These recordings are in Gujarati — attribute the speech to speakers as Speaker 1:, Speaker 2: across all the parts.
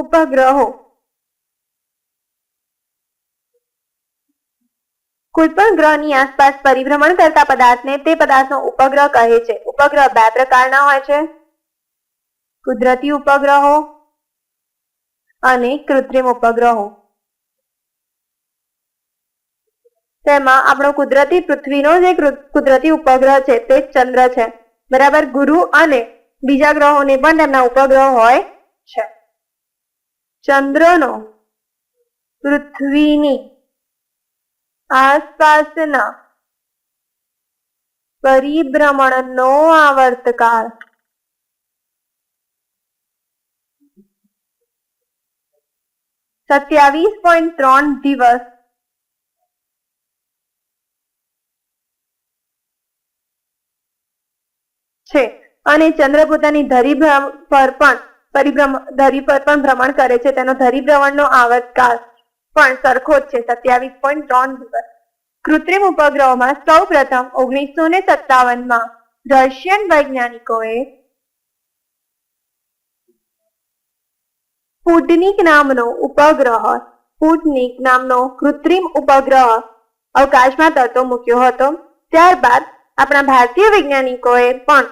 Speaker 1: ઉપગ્રહો. કોઈ પણ ગ્રહની આસપાસ પરિભ્રમણ કરતા પદાર્થને તે પદાર્થનો ઉપગ્રહ કહે છે. ઉપગ્રહ બે પ્રકારના હોય છે. કુદરતી ઉપગ્રહો અને કૃત્રિમ ઉપગ્રહો. તેમાં આપણો કુદરતી પૃથ્વીનો જે કુદરતી ઉપગ્રહ છે તે ચંદ્ર છે. બરાબર ગુરુ અને બીજા ગ્રહોને પણ તેમના ઉપગ્રહ હોય છે. ચંદ્રનો પૃથ્વીની આસપાસના પરિભ્રમણનો આવર્તકાળ. સત્યાવીસ પોઈન્ટ ત્રણ દિવસ. છે. અને ચંદ્ર પોતાની ધરી પર પણ પરિભ્રમણ ધરી પર પણ ભ્રમણ કરે છે. તેનો ધરીભ્રમણનો પણ સરખો જ છે. સત્યાવીસ પોઈન્ટ ત્રણ દિવસ. કૃત્રિમ ઉપગ્રહોમાં સૌ પ્રથમ ઓગણીસો ને સત્તાવનમાં રશિયન વૈજ્ઞાનિકોએ સ્પુટનિક નામનો ઉપગ્રહ, સ્પુટનિક નામનો કૃત્રિમ ઉપગ્રહ અવકાશમાં તરતો મૂક્યો હતો. ત્યારબાદ આપણા ભારતીય વૈજ્ઞાનિકોએ પણ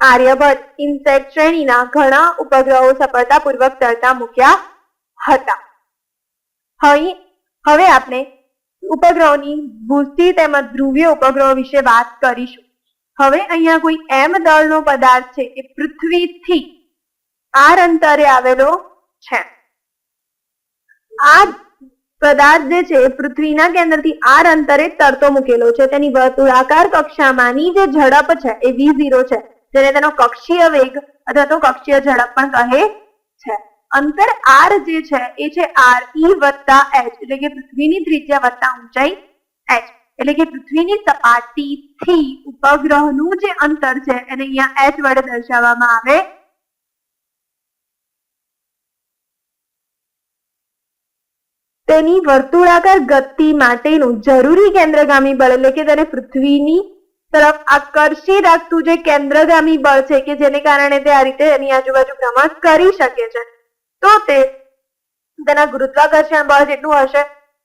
Speaker 1: આર્યભટ્ટ ઇન્સેટ શ્રેણીના ઘણા ઉપગ્રહો સફળતાપૂર્વક તરતા મૂક્યા હતા. હવે હવે આપણે ઉપગ્રહોની ભૂસ્તી તેમજ ધ્રુવીય ઉપગ્રહો વિશે વાત કરીશું. હવે અહીંયા કોઈ એમ દળનો પદાર્થ છે કે પૃથ્વીથી આર અંતરે આવેલો છે. આ પદાર્થ જે છે એ પૃથ્વીના કેન્દ્રથી આર અંતરે તરતો મૂકેલો છે. તેની વર્તુળાકાર કક્ષામાંની જે ઝડપ છે એ વી ઝીરો છે. જેને તેનો કક્ષીય વેગ અથવા તો કક્ષીય ઝડપ પણ કહે છે. અંતર આર જે છે, એ છે આર ઈ વત્તા એચ એટલે કે પૃથ્વીની ત્રિજ્યા વત્તા ઊંચાઈ એચ એટલે કે પૃથ્વીની સપાટીથી ઉપગ્રહનું જે અંતર છે, એને અહીંયા એચ વડે દર્શાવવામાં આવે તેની વર્તુળાકાર ગતિ માટેનું જરૂરી કેન્દ્રગામી બળ, એટલે કે તેને પૃથ્વીની તરફ આકર્ષી રાખતું જે કેન્દ્રગામી બળ છે કે જેને કારણે તે આ રીતે એની આજુબાજુ ભ્રમણ કરી શકે છે. તો તે તેના ગુરુત્વાકર્ષણ બળ જેટલું હશે,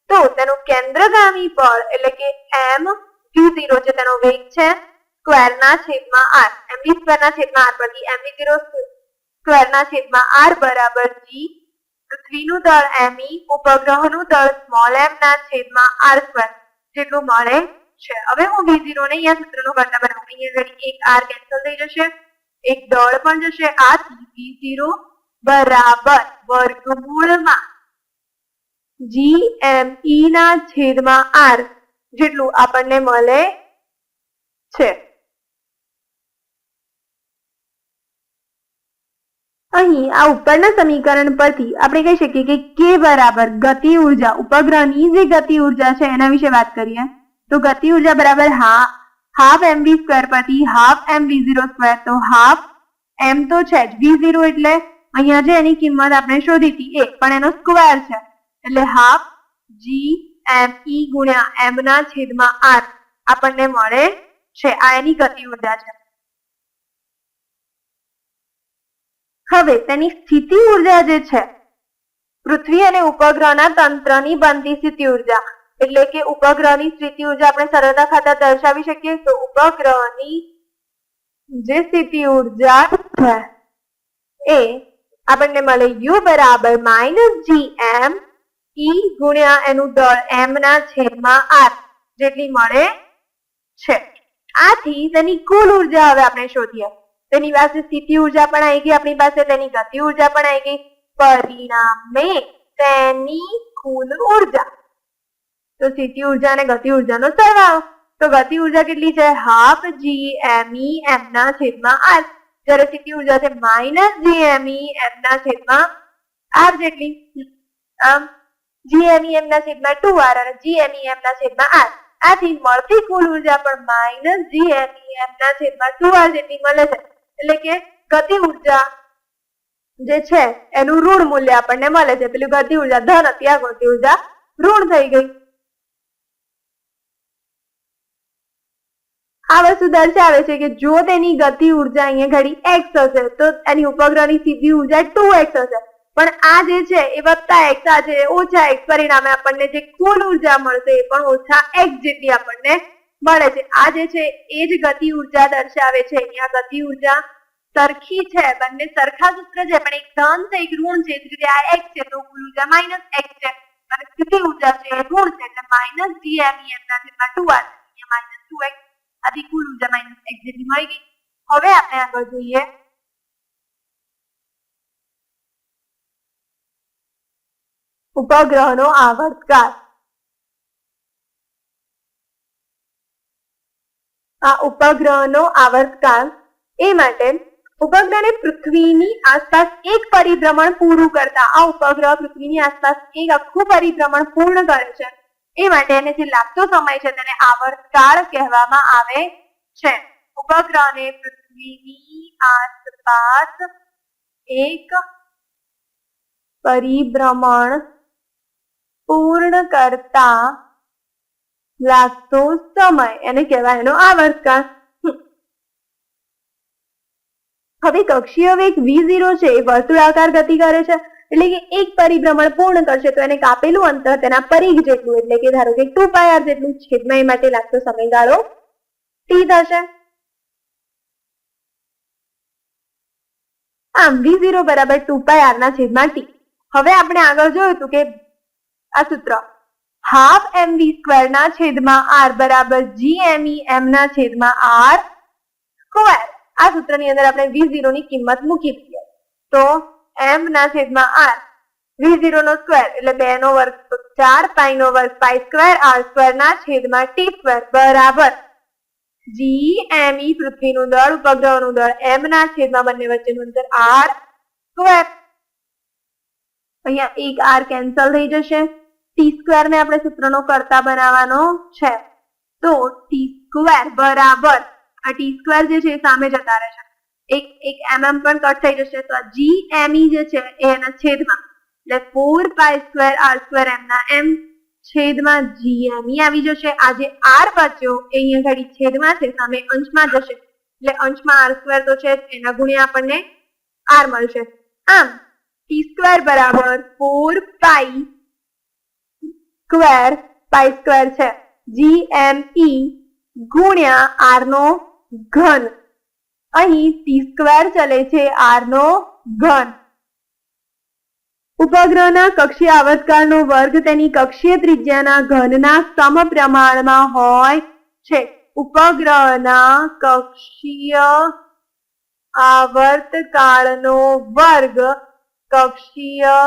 Speaker 1: તો તેનું કેન્દ્રગામી બળ એટલે કે એમ યુ ઝીરો છે, તેનો વેગ છે સ્ક્વેર ના છેદમાં આર. એમ વી સ્ક્વેર ના છેદમાં આર પરથી એમ વી ઝીરો સ્ક્વેર ના છેદમાં આર બરાબર જી. પૃથ્વીનું દળ એમ ઉપગ્રહનું દળ સ્મોલ એમ ના છેદમાં આર સ્ક્વેર જેટલું મળે છે. હવે હું વી ઝીરો ને અહીંયા સૂત્રનો બનાવું અહીંયા ઘડી એક આર કેન્સલ થઈ જશે. એક દળ પણ જશે. વી ઝીરો બરાબર વર્ગમૂળમાં જી એમ ઈ ના છેદમાં આર જેટલું આપણને મળે છે. અહીં આ ઉપરના સમીકરણ પરથી આપણે કહી શકીએ કે કે બરાબર ગતિ ઊર્જા ઉપગ્રહની જે ગતિ ઊર્જા છે, એના વિશે વાત કરીએ. તો ગતિ ઊર્જા બરાબર હા હાફ એમ વી સ્ક્વેર પરથી half M V zero square તો હાફ એમ તો છે જ વી એટલે અહીંયા જે એની કિંમત આપણે શોધી હતી એ, પણ એનો સ્ક્વેર છે. એટલે હાફ જી એમ ઈ ગુણ્યા એમ ના છેદમાં આર આપણને મળે છે. આ એની ગતિ ઊર્જા છે. હવે તેની સ્થિતિ ઊર્જા જે છે, પૃથ્વી અને ઉપગ્રહના તંત્રની બનતી સ્થિતિ ઊર્જા એટલે કે ઉપગ્રહની સ્થિતિ ઊર્જા આપણે સરળતા ખાતર દર્શાવી શકીએ, તો ઉપગ્રહની જે સ્થિતિ ઊર્જા છે, એ આપણને મળે યુ બરાબર માઇનસ જી એમ ઈ ગુણ્યા એનું દળ એમ ના છેદમાં આર જેટલી મળે છે. આથી તેની કુલ ઊર્જા હવે આપણે શોધીએ. તેની પાસે સ્થિતિ ઊર્જા પણ આવી ગઈ, આપણી પાસે તેની ગતિ ઊર્જા પણ આવી ગઈ. પરિણામે તેની કુલ ઊર્જા તો સ્થિતિ ઊર્જા અને ગતિ ઉર્જાનો સરવાળો. તો ગતિ ઊર્જા કેટલી છે? હાફ જી એમ ઈ એમ ના છેદમાં આર જ્યારે સ્થિતિ ઊર્જા છે માઇનસ જી એમ ઈ એમ ના છેદમાં આર જેટલી. આમ જી એમ ઈ એમ ના છેદમાં ટુ આર અને જી એમ ઈ એમ ના છેદમાં આર આથી મળતી કુલ ઊર્જા પણ માઇનસ જી એમ ઈ એમ ના છેદમાં ટુ આર જેટલી મળે છે. એટલે કે ગતિ ઊર્જા જે છે, એનું ઋણ મૂલ્ય આપણને મળે છે. પેલું ગતિ ઊર્જા ધન હતી ગતિ ઊર્જા ઋણ થઈ ગઈ. આ વસ્તુ દર્શાવે છે કે જો તેની ગતિ ઊર્જા અહીંયા ઘડી એક્સ હશે, તો એની ઉપગ્રહની સીધી ઊર્જા ટુ એક્સ હશે. પણ આ જે છે, એ વત્તા એક્સ આ છે ઓછા એક્સ પરિણામે આપણને જે કુલ ઊર્જા મળશે, એ પણ ઓછા એક્સ જેટલી આપણને મળે છે. આ જે છે, એ જ ગતિ ઊર્જા દર્શાવે છે. અહીંયા ગતિ ઊર્જા સરખી છે, બંને સરખા સૂત્ર છે, પણ એક ધન છે, એક ઋણ છે એ આ એક્સ છે, તો કુલ ઊર્જા માઇનસ એક્સ છે. અને સ્થિતિ ઊર્જા છે, એ ઋણ છે, એટલે માઇનસ જીએમઈ ના છેદમાં ટુ આ ટુ એક્સ આથી કુલ ઊર્જા માઇનસ એક્સ જેટલી મળી ગઈ. હવે આપણે આગળ જોઈએ. ઉપગ્રહનો આવર્તકાળ. આ ઉપગ્રહનો આવર્તકાળ એ માટે ઉપગ્રહને પૃથ્વીની આસપાસ એક પરિભ્રમણ પૂરું કરતા આ ઉપગ્રહ પૃથ્વીની આસપાસ એક આખું પરિભ્રમણ પૂર્ણ કરે છે. એ માટે એને જે લાગતો સમય છે તેને આવર્તકાળ કહેવામાં આવે છે. ઉપગ્રહને પૃથ્વીની આસપાસ એક પરિભ્રમણ પૂર્ણ કરતા લાગતો સમય, એને કહેવાય એનો આવર્તકાળ. હવે કક્ષીય વેગ વી ઝીરો છે એ વર્તુળાકાર ગતિ કરે છે. એટલે કે એક પરિભ્રમણ પૂર્ણ કરશે તો એને કાપેલું અંતર તેના પરિઘ જેટલું, એટલે કે ધારો કે ટુ પાય આર જેટલું છેદમાં એ માટે લાગતો સમયગાળો ટી થશે. આમ વી ઝીરો બરાબર ટુ પાય આર ના છેદમાં ટી હવે આપણે આગળ જોયું હતું કે આ સૂત્ર હાફ એમ વી સ્ક્વેર ના છેદમાં આર બરાબર જી એમ ઈ એમ ના છેદમાં આર સ્ક્વેર. આ સૂત્રની અંદર આપણે વી ઝીરો ની કિંમત મૂકી દઈએ તો એમ ના છેદમાં આર. વી ઝીરો નો સ્ક્વેર એટલે બે નો વર્ગ ચાર પાઈ નો વર્ગ પાઈ સ્ક્વેર આર સ્ક્વેર ના છેદમાં ટી સ્ક્વેર બરાબર. જી એમ ઈ પૃથ્વીનું દળ, ઉપગ્રહનું દળ એમ ના છેદમાં બંને વચ્ચેનું અંતર આર સ્ક્વેર અહીંયા એક આર કેન્સલ થઈ જશે. ટી સ્ક્વેર ને આપણે સૂત્રનો કરતા બનાવવાનો છે. તો ટી સ્ક્વેર બરાબર. આ ટી સ્ક્વેર જે છે સામે જતા રહેશે. એક એક mm પણ કટ થઈ જશે. તો જી એમ ઈ જે છે, એ એના છેદમાં. એટલે four pi square R square એમના એમ છેદમાં જી એમ ઈ આવી જશે. આ જે આર બચ્યો એ અહીંયા ઘડી છેદમાં છે, સામે અંશમાં જશે. એટલે અંશમાં આર સ્ક્વેર તો છે એના ગુણ્યા આપણને આર મળશે. આમ ટી સ્ક્વેર બરાબર four pi square pi square છે. જી એમ ઈ ગુણ્યા આર નો ઘન. અહીં ટી સ્ક્વેર ચલે છે આર નો ઘન. ઉપગ્રહના કક્ષીય આવર્તકાળનો વર્ગ તેની કક્ષીય ત્રિજ્યાના ઘનના સમપ્રમાણમાં હોય છે. ઉપગ્રહના કક્ષીય આવર્તકાળનો વર્ગ કક્ષીય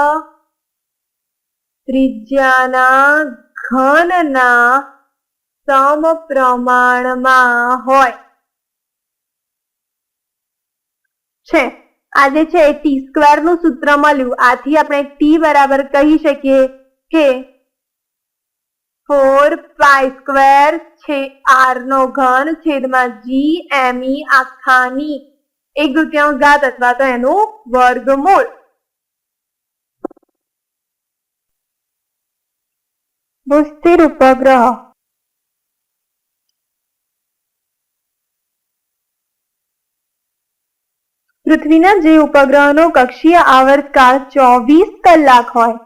Speaker 1: ત્રિજ્યાના ઘનના સમપ્રમાણમાં હોય. છે. આજે છે ટી સ્ક્વેરનું સૂત્ર મળ્યું. આથી આપણે ટી બરાબર કહી શકીએ કે ફોર પાઈ સ્ક્વેર છે આર નો ઘન છેદમાં જી એમ ઈ આખાની એક દૃત્યાંશ ઘાત અથવા તો એનું વર્ગમૂળ. ભૂસ્થિર ઉપગ્રહ. પૃથ્વીના જે ઉપગ્રહનો કક્ષીય આવર્તકાળ ચોવીસ કલાક હોય.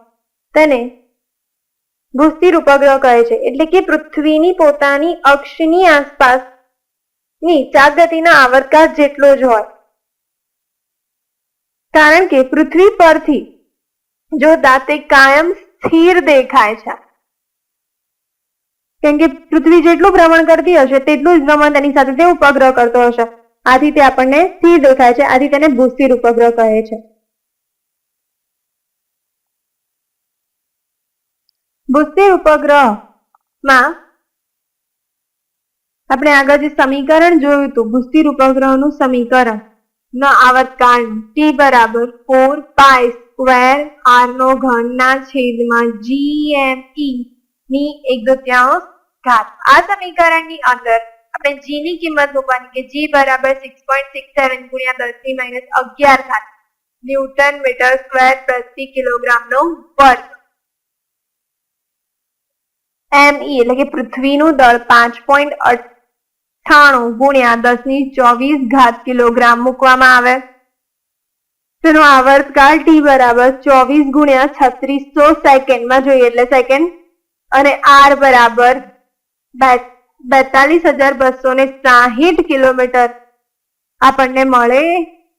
Speaker 1: તેને ભૂસ્થિર ઉપગ્રહ કહે છે. એટલે કે પૃથ્વીની પોતાની અક્ષની આસપાસની ચાર ગતિના આવર્તકાળ જેટલો જ હોય. કારણ કે પૃથ્વી પરથી જો દાંતે કાયમ સ્થિર દેખાય છે. કેમ કે પૃથ્વી જેટલું ભ્રમણ કરતી હશે, તેટલું જ ભ્રમણ તેની સાથે તે ઉપગ્રહ કરતો હશે. આથી તે આપણને સ્થિર દેખાય છે. આથી તેને ભૂસ્થિર ઉપગ્રહ કહે છે. ભૂસ્થિર ઉપગ્રહમાં આપણે આગળ જે સમીકરણ જોયું હતું ભૂસ્થિર ઉપગ્રહનું સમીકરણ, નો આવર્તકાળ ટી બરાબર ફોર પાય સ્ક્વેર આર નો ઘન ના છેદમાં જી એમ ઈ ની એક દુત્યાંશ ઘાત. આ સમીકરણની અંદર આપણે જી ની કિંમત મૂકવાની કે જી બરાબર સિક્સ પોઈન્ટ સિક્સ સેવન ગુણ્યા દસની માઇનસ અગિયાર થાય ન્યૂટન મીટર સ્ક્વેર પ્રતિ કિલોગ્રામ નો વર્ગ. એમ ઈ એટલે કે પૃથ્વીનું દળ પાંચ પોઈન્ટ અઠ્ઠાણું ગુણ્યા દસની ચોવીસ ઘાત કિલોગ્રામ મૂકવામાં આવે. તેનો આવર્તકાળ ટી બરાબર ચોવીસ ગુણ્યા છત્રીસો સેકન્ડમાં જોઈએ એટલે સેકન્ડ અને આર બરાબર બેતાલીસ હજાર બસો ને સાહીઠ કિલોમીટર આપણને મળે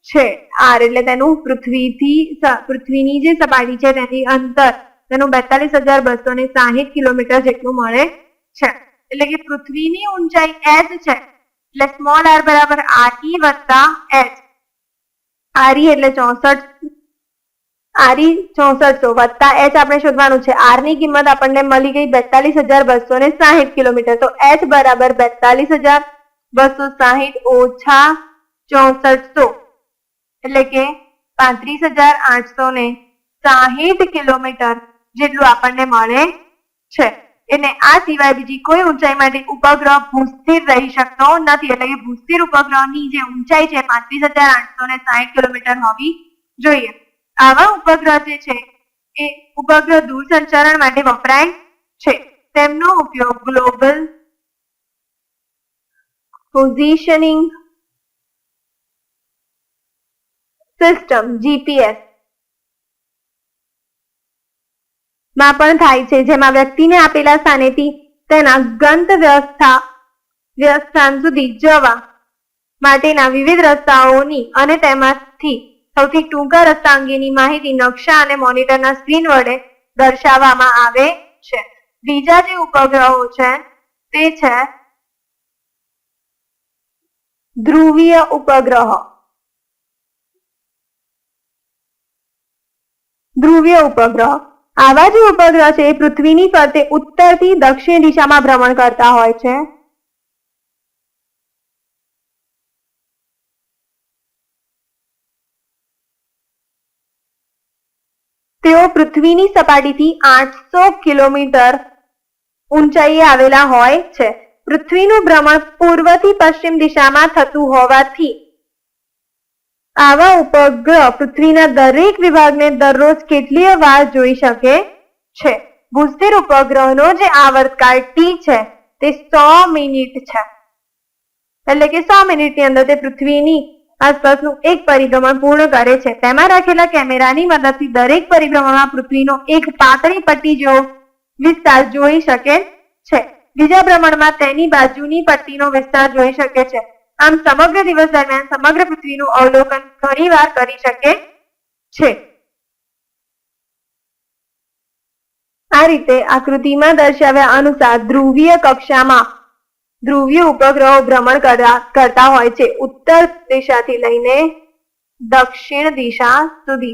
Speaker 1: છે. આર એટલે તેનું પૃથ્વીથી પૃથ્વીની જે સપાટી છે તેની અંતર તેનું બેતાલીસ હજાર બસો ને સાહીઠ કિલોમીટર જેટલું મળે છે. એટલે કે પૃથ્વીની ઊંચાઈ એચ છે. એટલે સ્મોલ આર બરાબર આરઈ વત્તા એચ. આરી એટલે ચોસઠ આરી ચોસઠસો વત્તા એચ આપણે શોધવાનું છે. આરની કિંમત આપણને મળી ગઈ બેતાલીસ હજાર બસો ને સાહીઠ કિલોમીટર. તો એચ બરાબર બેતાલીસ હજાર બસો સાહીઠ ઓછા ચોસઠસો. એટલે કે પાંત્રીસ હજાર આઠસો ને સાહીઠ કિલોમીટર જેટલું આપણને મળે છે. એને આ સિવાય બીજી કોઈ ઊંચાઈ માટે ઉપગ્રહ ભૂસ્થિર રહી શકતો નથી. એટલે કે ભૂસ્થિર ઉપગ્રહની જે ઊંચાઈ છે પાંત્રીસ હજાર આઠસો ને સાહીઠ કિલોમીટર હોવી જોઈએ. આવા ઉપગ્રહ જે છે, એ ઉપગ્રહ દૂરસંચારણ માટે વપરાય છે. તેમનો ઉપયોગ ગ્લોબલ પોઝિશનિંગ સિસ્ટમ, જીપીએસ, માં પણ થાય છે. જેમાં વ્યક્તિને આપેલા સ્થાનેથી તેના ગંતવ્ય સ્થા- વ્યવસ્થાન સુધી જવા માટેના વિવિધ રસ્તાઓની અને તેમાંથી સૌથી ટૂંકા રસ્તા અંગેની માહિતી નકશા અને મોનિટરના સ્ક્રીન વડે દર્શાવવામાં આવે છે. બીજા જે ઉપગ્રહો છે, તે છે ધ્રુવીય ઉપગ્રહ. ધ્રુવીય ઉપગ્રહ. આવા જે ઉપગ્રહ છે, એ પૃથ્વીની ફરતે ઉત્તરથી દક્ષિણ દિશામાં ભ્રમણ કરતા હોય છે. તેઓ પૃથ્વીની સપાટીથી આઠસો કિલોમીટર ઊંચાઈએ આવેલા હોય છે. પૃથ્વીનું ભ્રમણ પૂર્વથી પશ્ચિમ દિશામાં થતું હોવાથી આવા ઉપગ્રહ પૃથ્વીના દરેક વિભાગને દરરોજ કેટલીય વાર જોઈ શકે છે. ભૂસ્થિર ઉપગ્રહનો જે આવર્તકાળ ટી છે, તે સો મિનિટ છે. એટલે કે સો મિનિટની અંદર તે પૃથ્વીની આસપાસનું એક પરિભ્રમણ પૂર્ણ કરે છે. તેમાં રાખેલા કેમેરાની મદદથી દરેક પરિભ્રમણમાં પૃથ્વીનો એક પાતળી પટ્ટી જેવો વિસ્તાર જોઈ શકે છે. બીજા ભ્રમણમાં તેની બાજુની પટ્ટીનો વિસ્તાર જોઈ શકે છે. આમ સમગ્ર દિવસ દરમિયાન સમગ્ર પૃથ્વીનું અવલોકન ઘણીવાર કરી શકે છે. આ રીતે આકૃતિમાં દર્શાવ્યા અનુસાર ધ્રુવીય કક્ષામાં ધ્રુવીય ઉપગ્રહો ભ્રમણ કરા- કરતા હોય છે. ઉત્તર દિશાથી લઈને દક્ષિણ દિશા સુધી.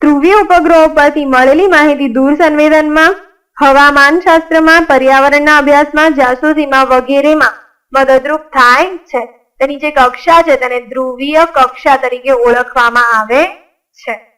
Speaker 1: ધ્રુવીય ઉપગ્રહો પરથી મળેલી માહિતી દૂર સંવેદનમાં, હવામાન શાસ્ત્રમાં, પર્યાવરણના અભ્યાસમાં જાસૂસીમાં વગેરેમાં મદદરૂપ થાય છે. તેની જે કક્ષા છે તેને ધ્રુવીય કક્ષા તરીકે ઓળખવામાં આવે છે.